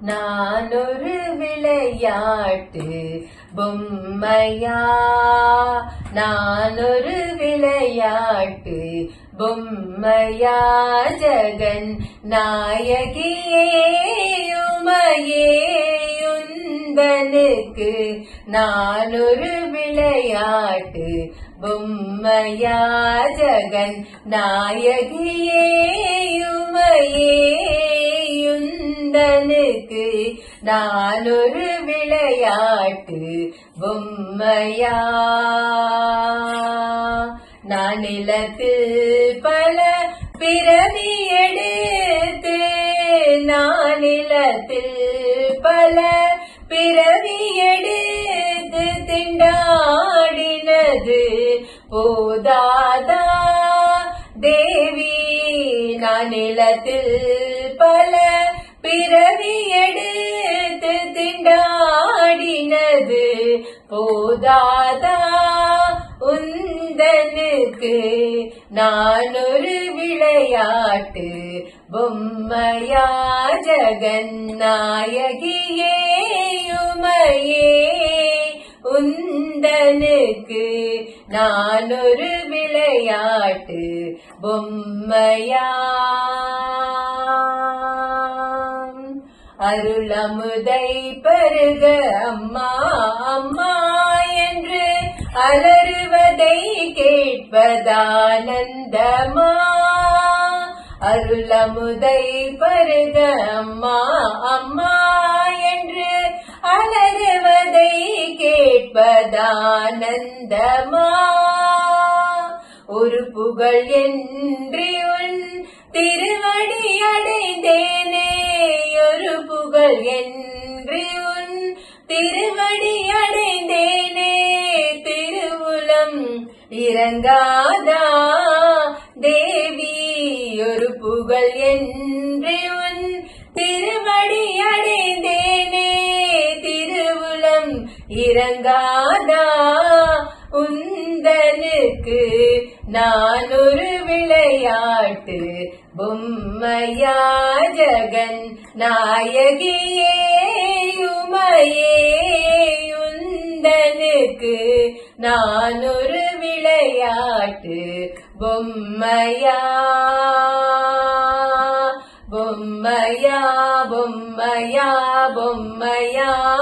நான் ஒரு விளையாட்டு பொம்மையா? நான் ஒரு விளையாட்டு பொம்மையா? ஜகன் நாயகியே உமையே நான் ஒரு விளையாட்டு பொம்மையா? ஜகன் நாயகியேயுமையே நானொரு விளையாட்டு பொம்மையா? நான் நிலத்தில் பல பிறவி எடுத்து நான் நிலத்தில் பல பிறவி எடுத்து திண்டாடினது போதாதா? தேவி நான் நிலத்தில் பல பிறவி எடுத்து திண்டாடினது. போதாதா உந்தனுக்கு? நான் ஒரு விளையாட்டு. பொம்மையா ஜகநாயகியே உமையே உந்தனுக்கு? நான் ஒரு விளையாட்டு. பொம்மையா அருளமுதை பருக அம்மா அம்மா என்று அலறுவதை கேட்பதானந்தமா. அருளமுதை பருக அம்மா அம்மா என்று அலறுவதை கேட்பதானந்தமா. ஒரு புகழ் என்று உன் திருவடி அடைந்தே புகழ் என்று உன் திருவடி அடைந்தேனே திருவுலம் இறங்காதா? தேவி ஒரு புகழ் என்று உன் திருவடி அடைந்தேனே திருவுலம் இறங்காதா? உந்தனுக்கு நான் ஒரு பொம்மையா ஜகன் நாயகியே உமையே நான் ஒரு விளையாட்டு. பொம்மையா பொம்மையா பொம்மையா பொம்மையா.